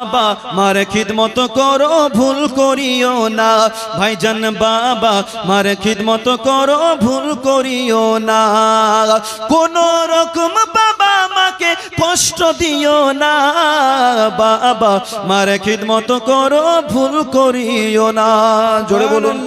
বাবা মার খিদমত করো, ভুল করিও না। ভাইজান বাবা মার খিদমত করো, ভুল করিও না। কোন রকম বাবা মাকে কষ্ট দিও না। বাবা মার খিদমত করো, ভুল করিও না। জোরে বলুন।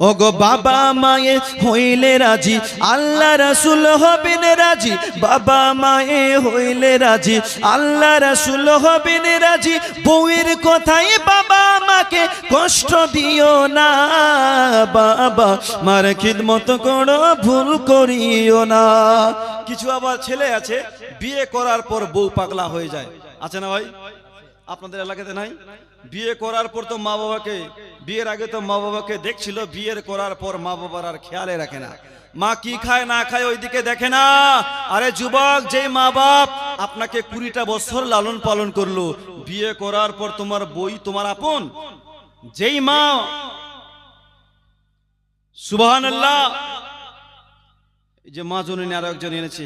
ওগো বাবা মায়ে, হইলে রাজি। আল্লাহ রাসুল হবেন রাজি। বাবা মায়ে, হইলে রাজি। আল্লাহ রাসুল হবেন রাজি। বউয়ের কথাই বাবা মাকে কষ্ট দিও না। বাবা মার খিদমত করো, ভুল করিও না। কিছু আবার ছেলে আছে, বিয়ে করার পর বউ পাগলা হয়ে যায়। আছে না ভাই? আপনাদের এলাকাতে নাই? বিয়ে করার পর তো মা বাবাকে বিয়ের আগে তো মা বাবাকে দেখছিল, বিয়ের করার পর মা বাবার আর খেয়ালে রাখে না। মা কি খায়, না খায় ওইদিকে দেখে না। আরে যুবক যে মা বাপ আপনাকে কুড়িটা বছর লালন পালন করল, বিয়ে করার পর তোমার বই তোমার আপন। যেই মা সুবহান আল্লাহ যে মা জননী আরও একজন এনেছে।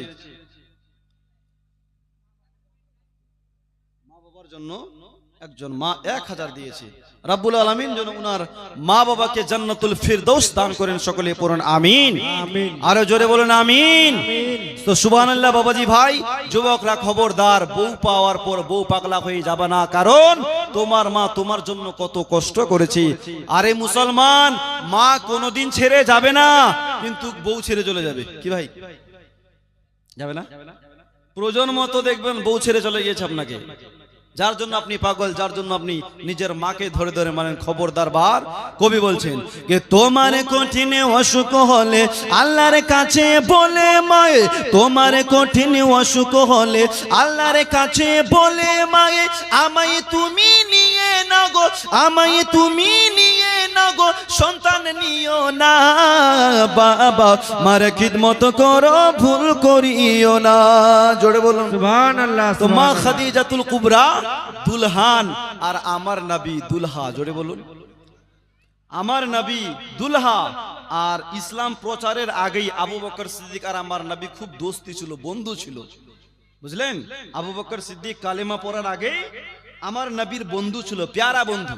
মা বাবার জন্য একজন মা এক হাজার দিয়েছে। রাব্বুল আলমিন যেন উনার মা বাবাকে জান্নাতুল ফিরদৌস দান করেন সকলে পড়ুন আমিন। আরও জোরে বলুন আমিন। তো সুবহানাল্লাহ বাবাজি ভাই যুবকরা খবরদার বউ পাওয়ার পর বউ পাগলা হয়ে যাবে না। কারণ তোমার মা তোমার জন্য কত কষ্ট করেছে। আরে মুসলমান মা কোনোদিন ছেড়ে যাবে না কিন্তু বউ ছেড়ে চলে যাবে। কি ভাই? যাবে না? প্রয়োজন মতো দেখবেন বউ ছেড়ে চলে গিয়েছে আপনাকে। যার জন্য আপনি পাগল, যার জন্য আপনি নিজের মাকে ধরে ধরে মানেন খবরদার বার। কবি বলছেন যে, তোমার কঠিন অসুখ হলে আল্লাহর কাছে বলে মায়ে, তোমার কঠিন অসুখ হলে আল্লাহর কাছে বলে মায়ে, আমায় তুমি নিয়ে নাগো আমায় তুমি নিয়ে নাগো সন্তান নিও না বাবা মার খিদমত করো ভুল করিও না। জোরে বলুন তো মা খাদিজাতুল কুবরা দুলহান আর আমার নবী দুলহা জোরে বলুন। আমার নবী দুলহা আর ইসলাম প্রচারের আগেই আবু বকর সিদ্দিক আর আমার নবী খুব দোস্তি ছিল বন্ধু ছিল। বুঝলেন? আবু বকর সিদ্দিক কালেমা পড়ার আগে আমার নবীর বন্ধু ছিল, প্যারা বন্ধু।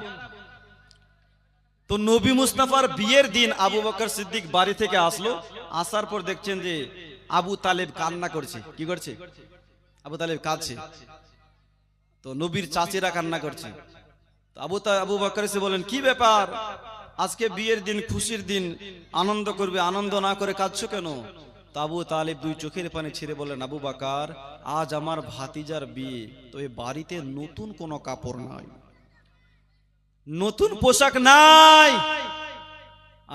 তো নবী মুস্তাফার বিয়ের দিন আবু বকর সিদ্দিক বাড়ি থেকে আসলো, আসার পর দেখছেন যে আবু তালেব কান্না করছে। কি করছে? আবু তালেব কাঁদছে। তো নবীর চাচিরা কান্না করছে। আবু আবু বকর এসে বলেন, কি ব্যাপার? আজকে বিয়ের দিন, খুশির দিন, আনন্দ করবে, আনন্দ না করে কাঁদছো কেন? তো আবু তালেব দুই চোখের পানি ছেড়ে বলেন আবু বাকার আজ আমার ভাতিজার বিয়ে। তো এই বাড়িতে নতুন কোনো কাপড় নাই। নতুন পোশাক নাই।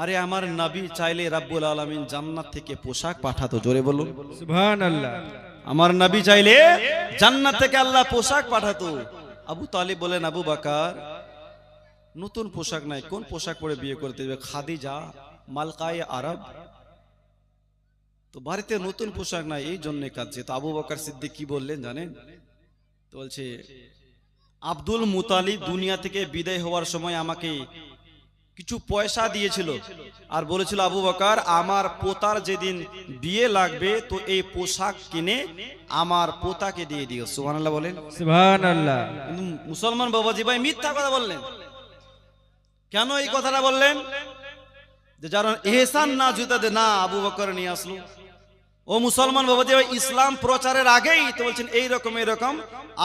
আরে আমার নবী চাইলে রাব্বুল আলামিন জান্নাত থেকে পোশাক পাঠাতো জোরে বলুন। আমার নবী চাইলে জান্নাত থেকে আল্লাহ পোশাক পাঠাতো। আবু তালিব বলেন আবু বাকার নতুন পোশাক নাই। কোন পোশাক পরে বিয়ে করতে দেবে খাদিজা মালকায় আরব তো বাড়িতে নতুন পোশাক নাই এই জন্য কাঁদছে। তো আবু বকর সিদ্দিক কি বললেন জানেন? তো বলছে আব্দুল মুতালিব দুনিয়া থেকে বিদায় হওয়ার সময় আমাকে কিছু পয়সা দিয়েছিল আর বলেছিল আবু বকার আমার পোতার যেদিন বিয়ে লাগবে তো এই পোশাক কিনে আমার পোতাকে দিয়ে দিও। সুবহানাল্লাহ বলেন। সুবহান আল্লাহ কিন্তু মুসলমান বাবাজি ভাই মিথ্যা কথা বললেন। কেন এই কথাটা বললেন? যে যারা এহসান না জুতাতে না আবু বকর নিয়ে আসলো। ও মুসলমান বাবাজি ভাই ইসলাম প্রচারের আগেই তো বলছেন এই রকম এরকম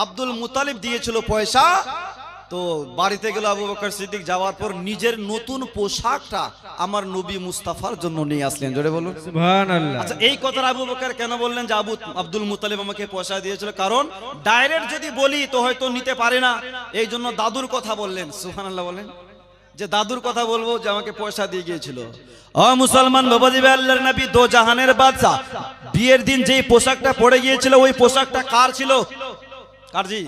আব্দুল মুতালিব দিয়েছিল পয়সা। তো বাড়িতে গেল আবু বকর সিদ্দিক যাওয়ার পর নিজের নতুন পোশাকটা আমার নবী মুস্তাফার জন্য নিয়ে আসলেন। জোরে বলুন। আচ্ছা এই কথাটা আবু বকর কেন বললেন যে আবু আব্দুল মুতালিব আমাকে পয়সা দিয়েছিল? কারণ ডাইরেক্ট যদি বলি তো হয়তো নিতে পারে না। এই জন্য দাদুর কথা বললেন। সুবহানাল্লাহ বলেন। যে দাদুর কথা বলব যে আমাকে পয়সা দিয়ে গিয়েছিল। অ মুসলমান বাবাজিবে আল্লাহর নবী দো জাহানের বাদশাহ। বিয়ের দিন যেই পোশাকটা পড়ে গিয়েছিল, ওই পোশাকটা কার ছিল? কার জি?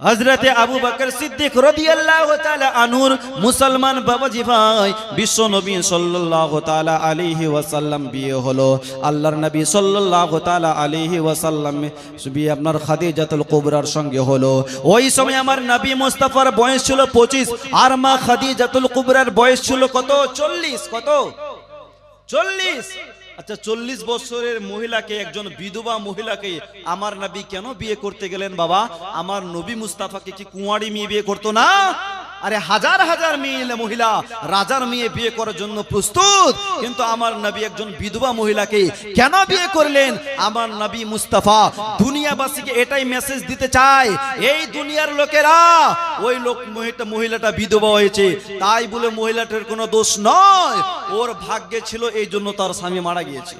হজরতে আবু বকর সিদ্দিক রাদিয়াল্লাহু তাআলা আনহুর মুসলমান বাবাজি ভাই বিশ্ব নবী সাল্লাল্লাহু তাআলা আলাইহি ওয়াসাল্লাম বিয়ে হলো। আল্লাহর নবী সাল্লাল্লাহু তাআলা আলাইহি ওয়াসাল্লাম বিয়ে আপনার খাদিজাতুল কুবরার সঙ্গে হলো। ওই সময় আমার নবী মুস্তাফার বয়স ছিল 25 আর মা খাদিজাতুল কুবরার বয়স ছিল কত? 40 কত? চল্লিশ। আচ্ছা চল্লিশ বছরের মহিলাকে, একজন বিধবা মহিলাকে আমার নবী কেন বিয়ে করতে গেলেন বাবা? আমার নবী মুস্তাফাকে কি কুঁয়ারি মেয়ে বিয়ে করতো না? আরে হাজার হাজার মেয়ে মহিলা রাজার মেয়ে বিয়ে করার জন্য প্রস্তুত। কিন্তু আমার নবী একজন বিধবা মহিলাকে কেন বিয়ে করলেন? আমার নবী মুস্তাফা দুনিয়াবাসীকে এটাই মেসেজ দিতে চায়, এই দুনিয়ার লোকেরা, ওই লোক মহিলাটা বিধবা হয়েছে। তাই বলে মহিলাটার কোনো দোষ নয়। ওর ভাগ্যে ছিল এই জন্য তার স্বামী মারা গিয়েছে।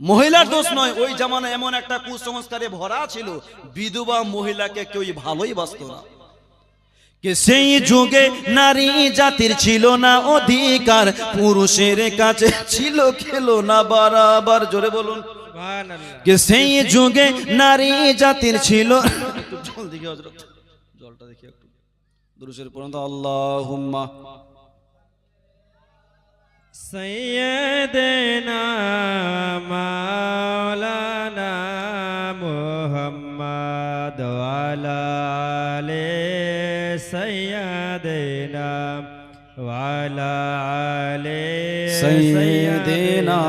মহিলার দোষ নয়, ওই জামানা এমন একটা কুসংস্কারে ভরা ছিল। বিধবা মহিলাকে কেউ ভালোই বাসত না। কে সেই যুগে নারী জাতির ছিল না অধিকার পুরুষের কাছে ছিল খেলো না বারাবার। জোরে বলুন। কে সেই যুগে নারী জাতির ছিল জল দেখি হজরত। জলটা দেখি একটু। দুরুষের পর্যন্ত আল্লাহ সৈয়দনা মাওলানা মোহাম্মদ আলা وعلى آل سيدنا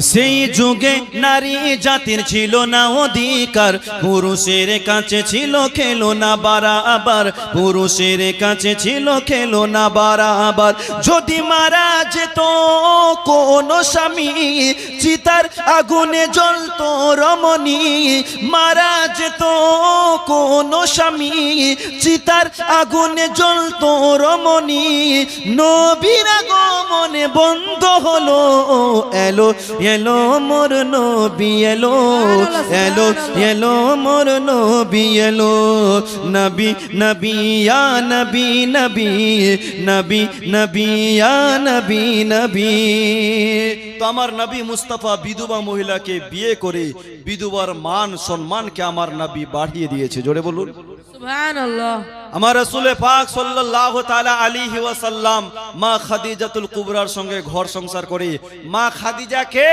সেই যুগে নারী জাতির ছিল না অধিকার। পুরুষের কাছে ছিল খেলো না বারাবার। পুরুষের কাছে ছিল খেলো না বারাবার। যদি মারা যেত কোন স্বামী, চিতার আগুনে জ্বলত রমণী। মারা যেত কোন স্বামী, চিতার আগুনে জ্বলত রমণী। নবীর আগমনে বন্ধ হলো, এলো এলো মোর নবী এলো এলো এলো মোর নবী এলো। নবী নবী, ইয়া নবী নবী নবী নবী, ইয়া নবী নবী। তো আমার নবী মুস্তাফা বিধবা মহিলাকে বিয়ে করে বিধবার মান সম্মানকে আমার নবী বাড়িয়ে দিয়েছে, জোরে বলুন। আমার রসুলে পাক সাল্লাল্লাহু তাআলা আলাইহি ওয়াসাল্লাম মা খাদিজাতুল কুবরার সঙ্গে ঘর সংসার করে। মা খাদিজাকে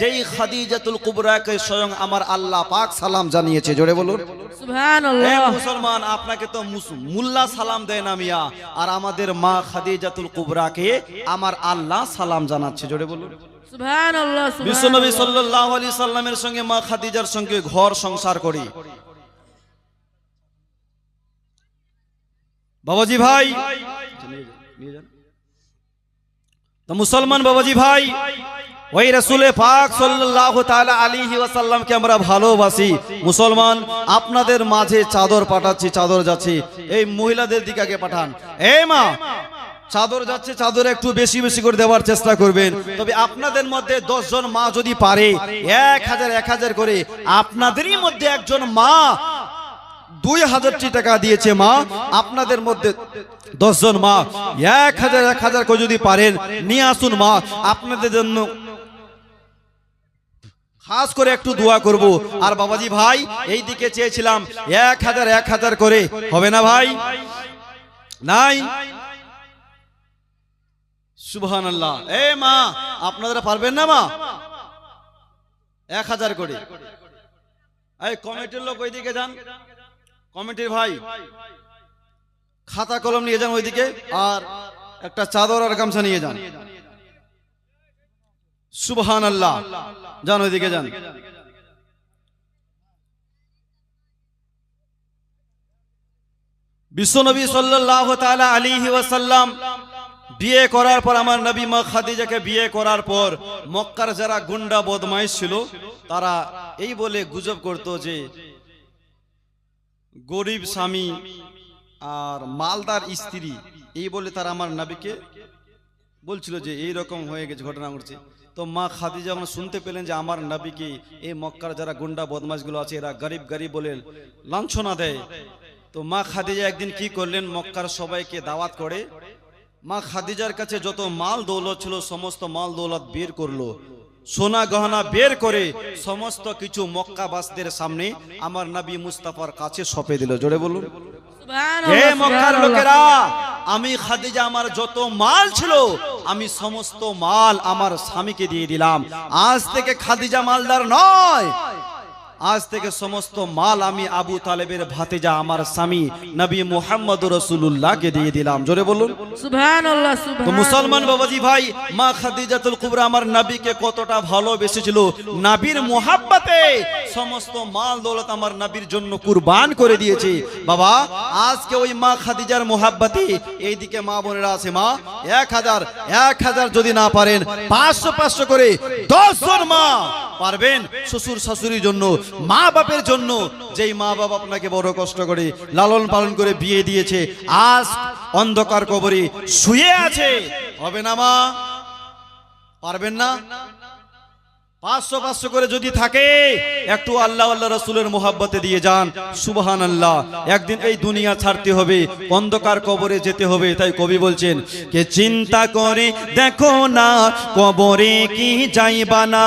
যেই খাদিজাতুল কুবরাকে স্বয়ং আমার আল্লাহ পাক সালাম জানিয়েছে জোরে বলুন। সুবহানাল্লাহ। মুসলমান আপনাকে তো মুল্লা সালাম দেয় না মিয়া। আর আমাদের মা খাদিজাতুল কুবরাকে আমার আল্লাহ সালাম জানাচ্ছে জোরে বলুন। সুবহানাল্লাহ বিশ্বনবী সুবহানাল্লাহ। সাল্লাল্লাহু আলাইহি সাল্লামের সঙ্গে মা খাদিজার সঙ্গে ঘর সংসার করি। বাবাজি ভাই। তো মুসলমান বাবাজি ভাই, ওই রসুলে পাক তাআলা আলাইহি ওয়াসাল্লামকে আমরা ভালোবাসি। মুসলমান, আপনাদের মাঝে চাদর পাঠাচ্ছি, চাদর যাচ্ছে। এই মহিলাদের দিকে আগে পাঠান। এই মা, চাদর যাচ্ছে, চাদর একটু বেশি বেশি করে দেওয়ার চেষ্টা করবেন। তবে আপনাদের মধ্যে জন মা যদি পারে, এক হাজার এক হাজার করে, আপনাদেরই মধ্যে একজন মা দুই হাজারটি টাকা দিয়েছে মা। আপনাদের মধ্যে দশজন মা। এক হাজার এক হাজার করে যদি পারেন, নিয়ে আসুন মা। আপনাদের জন্য খাস করে একটু দোয়া করব। আর বাবাজি ভাই এই দিকে চেয়েছিলাম এক হাজার এক হাজার করে। হবে না ভাই? নাই? সুবহান আল্লাহ এ মা আপনারা পারবেন না মা? এক হাজার করে। এই কমিটির লোক ওইদিকে যান। কমিটির ভাই, খাতা কলম নিয়ে যান ওইদিকে আর একটা চাদর আর গামছা নিয়ে যান। সুবহান আল্লাহ যান ওইদিকে যান। বিশ্বনবী তাআলা আলাইহি ওয়াসাল্লাম বিয়ে করার পর, আমার নবী মা খাদিজাকে বিয়ে করার পর মক্কার যারা গুন্ডা বদমাইশ ছিল, তারা এই বলে গুজব করত যে গরিব স্বামী আর মালদার স্ত্রী এই বলে তারা আমার নবীকে বলছিল যে এই রকম হয়ে গেছে ঘটনা ঘটছে। তো মা খাদিজা যখন শুনতে পেলেন যে আমার নবীকে এই মক্কার যারা গুন্ডা বদমাশগুলো আছে এরা গরিব গরিব বলে লাঞ্ছনা দেয়। তো মা খাদিজা একদিন কি করলেন? মক্কার সবাইকে দাওয়াত করে মা খাদিজার কাছে যত মাল দৌলত ছিল সমস্ত মাল দৌলত বের করল। সোনা গহনা বের করে সমস্ত কিছু মক্কাবাসদের সামনে আমার নবী মুস্তাফার কাছে সপে দিল। জোরে বলুন। হে মক্কার লোকেরা আমি খাদিজা আমার যত মাল ছিল আমি সমস্ত মাল আমার স্বামীকে দিয়ে দিলাম। আজ থেকে খাদিজা মালদার নয় আজ থেকে সমস্ত মাল আমি আবু তালেবের ভাতিজা আমার স্বামী নবী মোহাম্মদ রসুল্লাহকে দিয়ে দিলাম। জোরে বলুন। তো মুসলমান বাবাজি ভাই মা খাদিজাতুল কুবরা আমার নবীকে কতটা ভালোবেসেছিল। নবীর মোহাব্বতে সমস্ত মাল দৌলত আমার নবীর জন্য কুরবান করে দিয়েছে। বাবা আজকে ওই মা খাদিজার মোহাব্বতে এইদিকে মা বোনেরা আছে মা এক হাজার এক হাজার যদি না পারেন পাঁচশো পাঁচশো করে দশ জন মা পারবেন শ্বশুর শাশুড়ির জন্য, মা বাপের জন্য। যেই মা বাবা আপনাকে বড় কষ্ট করে লালন পালন করে বিয়ে দিয়েছে, আজ অন্ধকার কবরে শুয়ে আছে। হবে না মা? পারবেন না? পাঁচশো পাঁচশো করে যদি থাকে, একটু আল্লাহ আল্লাহ রসুলের মোহাব্বতে দিয়ে যান। সুবহান আল্লাহ একদিন এই দুনিয়া ছাড়তে হবে, অন্ধকার কবরে যেতে হবে, তাই কবি বলছেন, কে চিন্তা করে দেখো না, কবরে কি যাইবা না।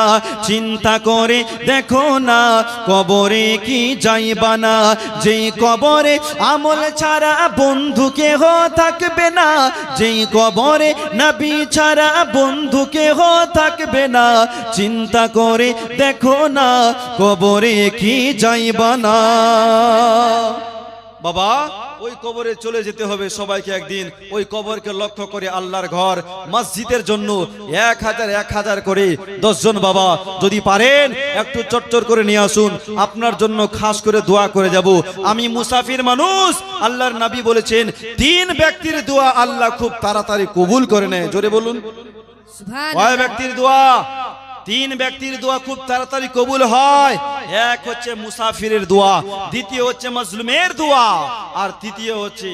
চিন্তা করে দেখো না, কবরে কি যাইবা না। যেই কবরে আমল ছাড়া বন্ধু কেহ থাকবে না, যেই কবরে নবী ছাড়া বন্ধু কেহ থাকবে না। চিন্তা করে দেখো না কবরে কি যাইবা না। বাবা ওই কবরে চলে যেতে হবে সবাইকে একদিন। ওই কবরকে লক্ষ্য করে আল্লাহর ঘর মসজিদের জন্য এক হাজার এক হাজার করে দশজন বাবা। যদি পারেন একটু চটচর করে নিয়ে আসুন। আপনার জন্য খাস করে দোয়া করে যাব। আমি মুসাফির মানুষ আল্লাহর নাবি বলেছেন তিন ব্যক্তির দোয়া আল্লাহ খুব তাড়াতাড়ি কবুল করে নেয়। জোরে বলুন। কয় ব্যক্তির দোয়া? তিন ব্যক্তির দোয়া খুব তাড়াতাড়ি কবুল হয়। এক হচ্ছে মুসাফিরের দোয়া, দ্বিতীয় হচ্ছে মজলুমের দোয়া, আর তৃতীয় হচ্ছে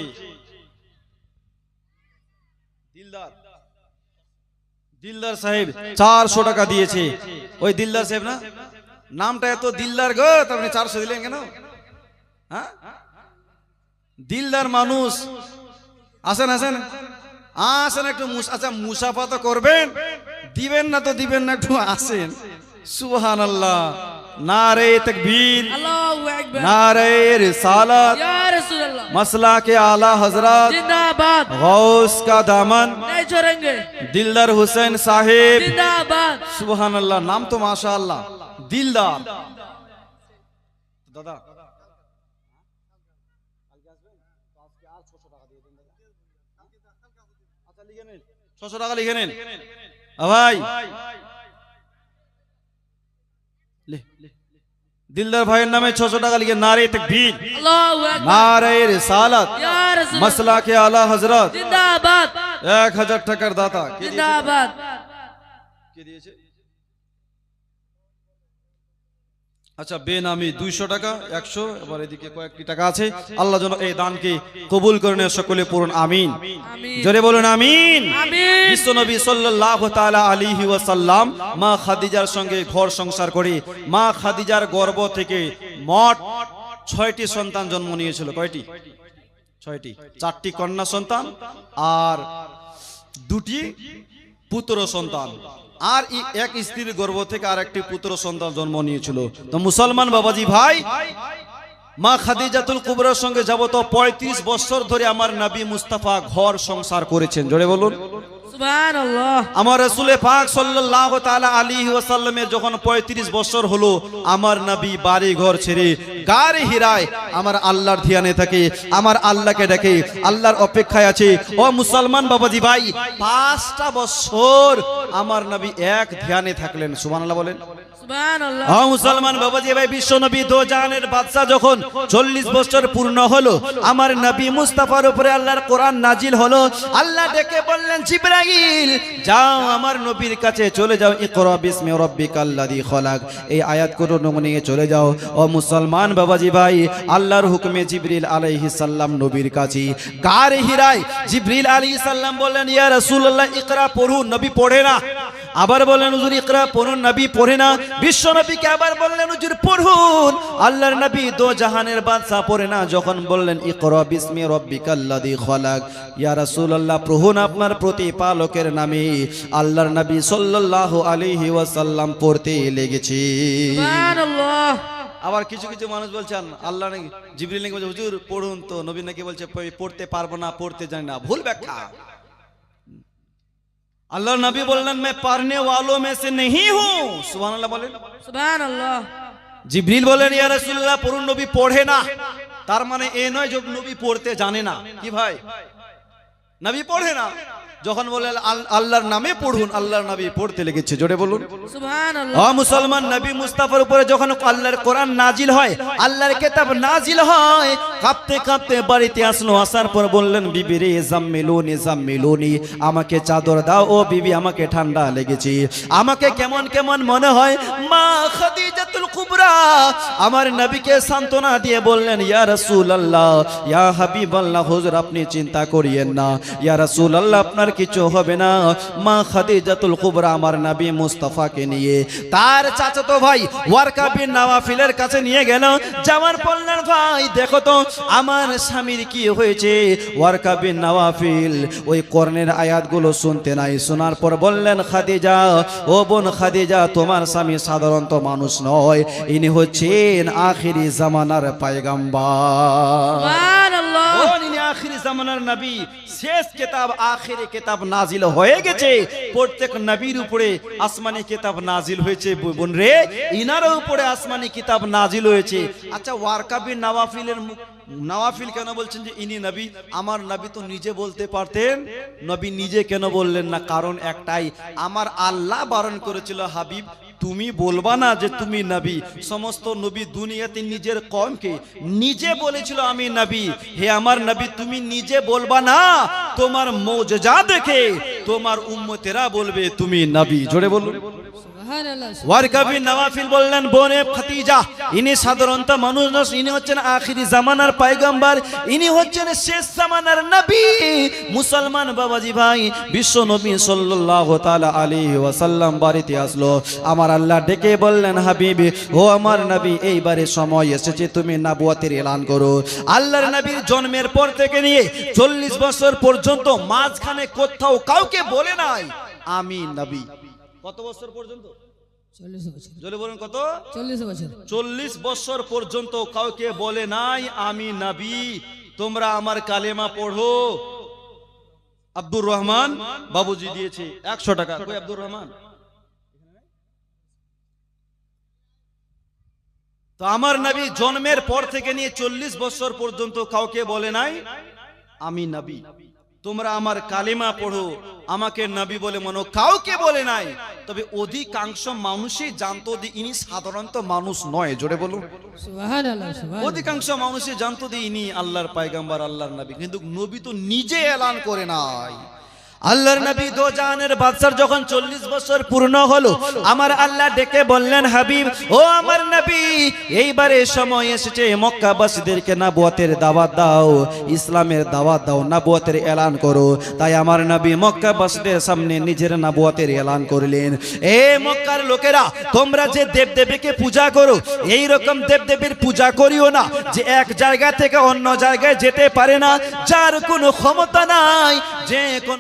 দিলদার। দিলদার সাহেব চারশো টাকা দিয়েছে। ওই দিলদার সাহেব না? নামটা এত দিলদার গো, তো আপনি চারশো দিলেন কেন? হ্যাঁ? দিলদার মানুষ। আসেন আসেন। আসেন একটু আচ্ছা মুসাফা তো করবেন। দিবেন না তো দিবেন না একটু আসেন। সুহান আল্লাহ নারে তকবীর। নারে রিসালাত। মসলা কে আলা হজরত জিন্দাবাদ। কা দামন। দিলদার হুসেন সাহেব। সুহান আল্লাহ নাম তো মাশাআল্লাহ। দিলদার। দাদা। আচ্ছা, ছশো টাকা লিখে নিন। ভাই। দিলদার ভাইয়ের নামে ছশো টাকা লিখে নারে তকবীর। নারে রিসালাত। মসলা কে আলা হজরত জিন্দাবাদ। এক হাজার টাকার দাতা। কে দিয়েছে? আচ্ছা বেনামি দুইশো টাকা একশো এবার এদিকে কয়েকটি টাকা আছে। আল্লাহ যেন এই দানকে কবুল করে নেয় সকলে পূরণ আমিন। জোরে বলুন আমিন। বিশ্বনবী সাল্লাল্লাহু তাআলা আলাইহি ওয়াসাল্লাম মা খাদিজার সঙ্গে ঘর সংসার করে মা খাদিজার গর্ভ থেকে মোট ছয়টি সন্তান জন্ম নিয়েছিল। কয়টি? ছয়টি। চারটি কন্যা সন্তান আর দুটি পুত্র সন্তান। আর এক স্ত্রীর গর্ভ থেকে আর একটি পুত্র সন্তান জন্ম নিয়েছিল। তো মুসলমান বাবাজি ভাই, মা খাদিজাতুল কুবরার সঙ্গে যাবত পঁয়ত্রিশ বছর ধরে আমার নবী মুস্তাফা ঘর সংসার করেছেন। জোরে বলুন। আমার রসুলে পাক সাল্লাল্লাহু তাআলা আলাইহি ওয়াসাল্লামের যখন 35 বছর হলো, আমার বাড়ি ঘর ছেড়ে আমার আল্লাহর থাকে, আমার আল্লাহকে ডাকে আল্লাহর অপেক্ষায় আছে। ও মুসলমান ভাই, পাঁচটা বছর আমার নবী এক থাকলেন বলেন। মুসলমান বাবাজি ভাই বিশ্ব চলে যাও নিয়ে চলে যাও। ও মুসলমান বাবাজি ভাই, আল্লাহর হুকুমে জিবরিল আলাইহিস সালাম নবীর কাছে গারে হিরায় জিবরিল আলাইহিস সালাম বললেন, ইয়া রাসূলুল্লাহ, ইকরা পড়ুন, নবী পড়ে না। আবার বললেন হুজুর ইকরা পড়ুন নবী পড়ে না। বিশ্ব নবীকে আবার বললেন হুজুর পড়ুন। আল্লাহর নবী দো জাহানের বাদশা পড়ে না যখন বললেন ইকরা বিসমি রাব্বিকাল্লাযী খলাক। ইয়া রাসূলুল্লাহ পড়ুন আপনার প্রতিপালকের নামে। আল্লাহর নবী সাল্লাল্লাহু আলাইহি ওয়াসাল্লাম পড়তে লেগেছে। সুবহান আল্লাহ আবার কিছু কিছু মানুষ বলছেন আল্লাহ নাকি জিবরিল নাকি বলছে হুজুর পড়ুন তো। নবী নাকি বলছে পড়তে পারব না পড়তে জানি না। ভুল ব্যাখ্যা। আল্লাহ নবী বললেন মে পারনে ওয়ালো মে সে নেহি হুঁ সুবহানাল্লাহ বলেন। সুবহানাল্লাহ। জিবরিল বলেন ইয়া রাসূলুল্লাহ পড়ুন নবী পড়ে না। তার মানে এ নয় যে নবী পড়তে জানে না। কি ভাই। নবী পড়ে না। যখন আল- আল্লাহর নামে পড়ুন আল্লাহর নবী পড়তে লেগেছে। জোরে বলুন। মুসলমান নবী মুস্তাফার উপরে যখন আল্লাহর কোরআন নাজিল হয় আল্লাহর কেতাব নাজিল হয় কাঁপতে কাঁপতে বাড়িতে আসলো আসার পর বললেন বিবি রে জাম্মিলুনি জাম্মিলুনি আমাকে চাদর দাও ও বিবি আমাকে ঠান্ডা লেগেছে। আমাকে কেমন কেমন মনে হয় মা খাদিজাতুল কুবরা। আমার নবীকে সান্ত্বনা দিয়ে বললেন ইয়া রাসূলুল্লাহ ইয়া হাবিবাল্লাহ হুজুর আপনি চিন্তা করিয়েন না। ইয়া রাসূলুল্লাহ আপনার কিছু হবে না। মা খাদিজাতুল কুবরা আমার নবী মুস্তাফাকে নিয়ে। তার চাচাতো ভাই ওয়ারকা বিন নওয়াফিলের কাছে নিয়ে গেল। যাওয়ার বললেন ভাই দেখো তো আমার স্বামীর কি হয়েছে? ওয়ারকা বিন নওয়াফিল ওই কর্ণের আয়াতগুলো শুনতে নাই। শোনার পর বললেন খাদিজা ও বোন খাদিজা তোমার স্বামী সাধারণত মানুষ নয়। ইনি হচ্ছেন আখিরি জামানার ইনি আখিরি জামানার নবী। শেষ কিতাব আখিরি কিতাব নাজিল হয়ে গেছে। প্রত্যেক নবীর উপরে আসমানি কিতাব নাজিল হয়েছে। বোন রে ইনার উপরে আসমানি কিতাব নাজিল হয়েছে। আচ্ছা ওয়ারকাবির নওয়াফিলের নওয়াফিল কেন বলছেন যে ইনি নবী? আমার নবী তো নিজে বলতে পারতেন। নবী নিজে কেন বললেন না? কারণ একটাই, আমার আল্লাহ বারণ করেছিল হাবিব তুমি বলবা না যে তুমি নবী? সমস্ত নবী দুনিয়াতে নিজের কমকে নিজে বলেছিল, আমি নবী। হে আমার নবী, তুমি নিজে বলবা না? তোমার মৌজা দেখে তোমার উম্মতেরা বলবে, তুমি নবী। জোরে বলুন। ওয়ারকাবি নওয়াফিল বললেন, বোনে খাদিজা ইনি সাধারণত মানুষ ইনি হচ্ছেন আখিরি জামানার ইনি হচ্ছেন শেষ জামানার নবী। মুসলমান বাবাজি ভাই, বিশ্ব নবী সাল্লাল্লাহু তাআলা আলাইহি ওয়াসাল্লাম বাড়িতে আসলো। আমার আল্লাহ ডেকে বললেন, হাবিবি, ও আমার নবী এইবারে সময় এসেছে, তুমি নবুয়তের এলান করো। আল্লাহর নবীর জন্মের পর থেকে নিয়ে চল্লিশ বছর পর্যন্ত মাঝখানে কোথাও কাউকে বলে নাই, আমি নবী। কত বছর পর্যন্ত? চল্লিশ বছর। জলে বলুন কত? চল্লিশ বছর। চল্লিশ বছর পর্যন্ত কাউকে বলে নাই আমি নবী তোমরা আমার কালেমা পড়ো। আব্দুর রহমান বাবুজি দিয়েছে একশো টাকা। আব্দুর রহমান? তো আমার নবী জন্মের পর থেকে নিয়ে চল্লিশ বছর পর্যন্ত কাউকে বলে নাই আমি নবী। তোমরা আমার কালিমা পড়ো আমাকে নবী বলে মনো। কাউকে বলে নাই। তবে অধিকাংশ মানুষই জানতো যে ইনি সাধারণত মানুষ নয়। জোরে বলুন। অধিকাংশ মানুষই জানতো যে ইনি আল্লাহর পায়গাম্বার আল্লাহর নবী। কিন্তু নবী তো নিজে এলান করে নাই। আল্লাহর নবী দো জাহানের বাদশার যখন চল্লিশ বছর পূর্ণ হলো, আমার আল্লাহ ডেকে বললেন, হাবিব, ও আমার নবী, এইবারে সময় এসেছে, মক্কাবাসীদেরকে না নাবুয়াতের দাওয়াত দাও, ইসলামের দাওয়াত দাও না নাবুয়াতের এলান করো। তাই আমার নবী মক্কাবাসীদের সামনে নিজের নাবুয়াতের এলান করলেন। এ মক্কার লোকেরা, তোমরা যে দেবদেবীকে পূজা করো এই রকম দেবদেবীর পূজা করিও না, যে এক জায়গা থেকে অন্য জায়গায় যেতে পারে না, যার কোনো ক্ষমতা নাই, যে কোন